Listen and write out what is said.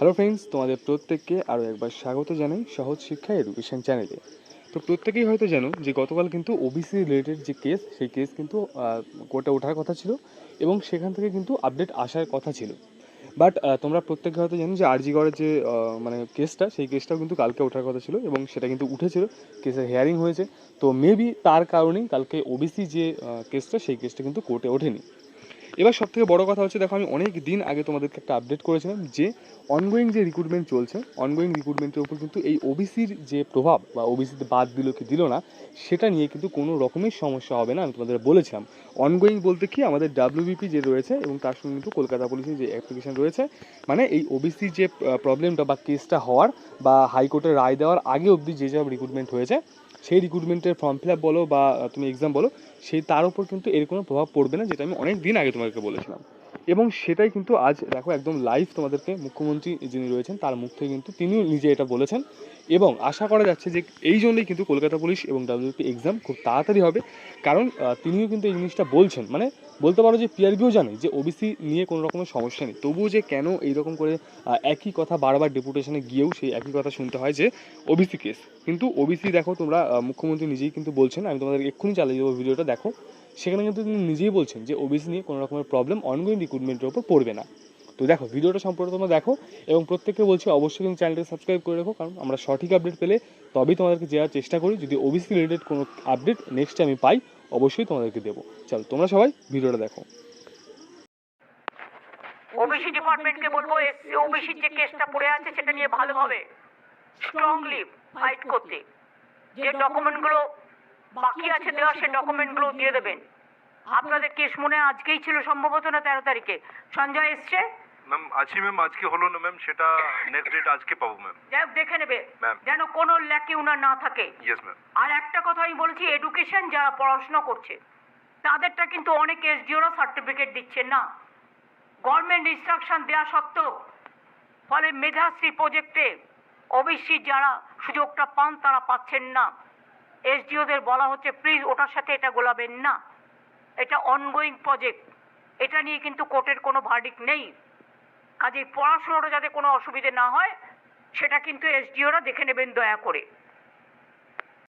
Hello friends তোমাদের প্রত্যেককে আরও একবার স্বাগত জানাই সহজ শিক্ষা এডুকেশন চ্যানেলে তো প্রত্যেকেই হয়তো জানো যে গতকাল কিন্তু ওবিসি রিলেটেড যে কেস সেই কেস কিন্তু কোর্টে ওঠার কথা ছিল এবং সেখান থেকে কিন্তু আপডেট আসার কথা ছিল। বাট তোমরা প্রত্যেকে হয়তো জানো যে আরজিগড়ের যে মানে কেসটা সেই কেসটাও কিন্তু কালকে ওঠার কথা ছিল এবং সেটা কিন্তু উঠেছিল। কেসের হেয়ারিং হয়েছে। তো মেবি তার কারণেই কালকে ওবিসি যে কেসটা সেই কেসটা কিন্তু কোর্টে ওঠেনি। এবার সব থেকে বড় কথা হচ্ছে, দেখো আমি অনেক দিন আগে তোমাদেরকে একটা আপডেট করেছিলাম যে অনগোয়িং যে রিক্রুটমেন্ট চলছে অনগোয়িং রিক্রুটমেন্টের উপর কিন্তু এই ওবিসির যে প্রভাব বা ওবিসিতে বাদ দিল কি দিল না, সেটা নিয়ে কিন্তু কোনো রকমের সমস্যা হবে না, আমি তোমাদের বলেছিলাম। অনগোয়িং বলতে কি, আমাদের ডাব্লিউবিপি যে রয়েছে এবং তার সঙ্গে কিন্তু কলকাতা পুলিশের যে অ্যাপ্লিকেশন রয়েছে মানে এই ওবিসি যে প্রবলেমটা বা কেসটা হওয়ার বা হাইকোর্টের রায় দেওয়ার আগে অবধি যে সব রিক্রুটমেন্ট হয়েছে সেই রিক্রুটমেন্টের ফর্ম ফিল আপ বলো বা তুমি এক্সাম বলো, সেই তার উপর কিন্তু এর কোনো প্রভাব পড়বে না, যেটা আমি অনেক দিন আগে তোমাকে বলেছিলাম। এবং সেটাই কিন্তু আজ দেখো একদম লাইভ তোমাদেরকে মুখ্যমন্ত্রী যিনি রয়েছেন, তার মুখ থেকে কিন্তু তিনিও নিজে এটা বলেছেন। এবং আশা করা যাচ্ছে যে এই জন্যই কিন্তু কলকাতা পুলিশ এবং ডাব্লিউপি এক্সাম খুব তাড়াতাড়ি হবে। কারণ তিনিও কিন্তু এই জিনিসটা বলছেন। মানে বলতে পারো যে পিআরবিও জানে যে ওবিসি নিয়ে কোনো রকমের সমস্যা নেই। তবুও যে কেন এইরকম করে একই কথা বারবার ডেপুটেশনে গিয়েও সেই একই কথা শুনতে হয় যে ওবিসি কেস কিন্তু ওবিসি দেখো তোমরা মুখ্যমন্ত্রী নিজেই কিন্তু বলছেন। আমি তোমাদের এক্ষুনি চালিয়ে দেবো ভিডিওটা, দেখো। সেখানে কিন্তু তিনি নিজেই বলছেন যে ওবিসি নিয়ে কোনো রকমের প্রবলেম অনগোয়িং রিক্রুটমেন্টের উপর পড়বে না। তো দেখো, ভিডিওটা সম্পর্কে তোমরা দেখো এবং প্রত্যেককে বলছি অবশ্যই কিন্তু চ্যানেলটা সাবস্ক্রাইব করে রাখো, কারণ আমরা সঠিক আপডেট পেলে তবেই তোমাদেরকে দেওয়ার চেষ্টা করি। যদি ওবিসি রিলেটেড কোনো আপডেট নেক্সট আমি পাই, অবশ্যই তোমাদেরকে দেবো। চলো, তোমরা সবাই ভিডিওটা দেখো। ওবিসি ডিপার্টমেন্টকে বলব ওবিসির যে কেসটা পড়ে আছে, সেটা নিয়ে ভালোভাবে স্ট্রংলি ফাইট করতে। যে ডকুমেন্টগুলো বাকি আছে দেওয়া সে ডকুমেন্টগুলো দিয়ে দেবেন। আপনাদের কেস মনে আজকেই ছিল সম্ভবত না তেরো তারিখে? সঞ্জয় এসছে? ম্যাম আছি ম্যাম আজকে হলো না ম্যাম সেটা নেক্সট ডেট আজকে পাবো ম্যাম যাই হোক দেখে নেবে। যেন কোনো ল্যাকি উনার না থাকে। ইয়েস ম্যাম আর একটা কথা আমি বলছি এডুকেশন যারা পড়াশোনা করছে তাদেরটা কিন্তু অনেক এসডিওরা সার্টিফিকেট দিচ্ছেন না। গভর্নমেন্ট ইনস্ট্রাকশন দেওয়া সত্ত্বেও ফলে মেধাশ্রী প্রজেক্টে ওবিসি যারা সুযোগটা পান তারা পাচ্ছেন না। এসডিওদের বলা হচ্ছে প্লিজ ওটার সাথে এটা গোলাবেন না। এটা অনগোয়িং প্রজেক্ট এটা নিয়ে কিন্তু কোর্টের কোনো ভার্ডিক নেই। কাজেই পড়াশোনাটা যাতে কোনো অসুবিধে না হয়, সেটা কিন্তু এসডিওরা দেখে নেবেন দয়া করে।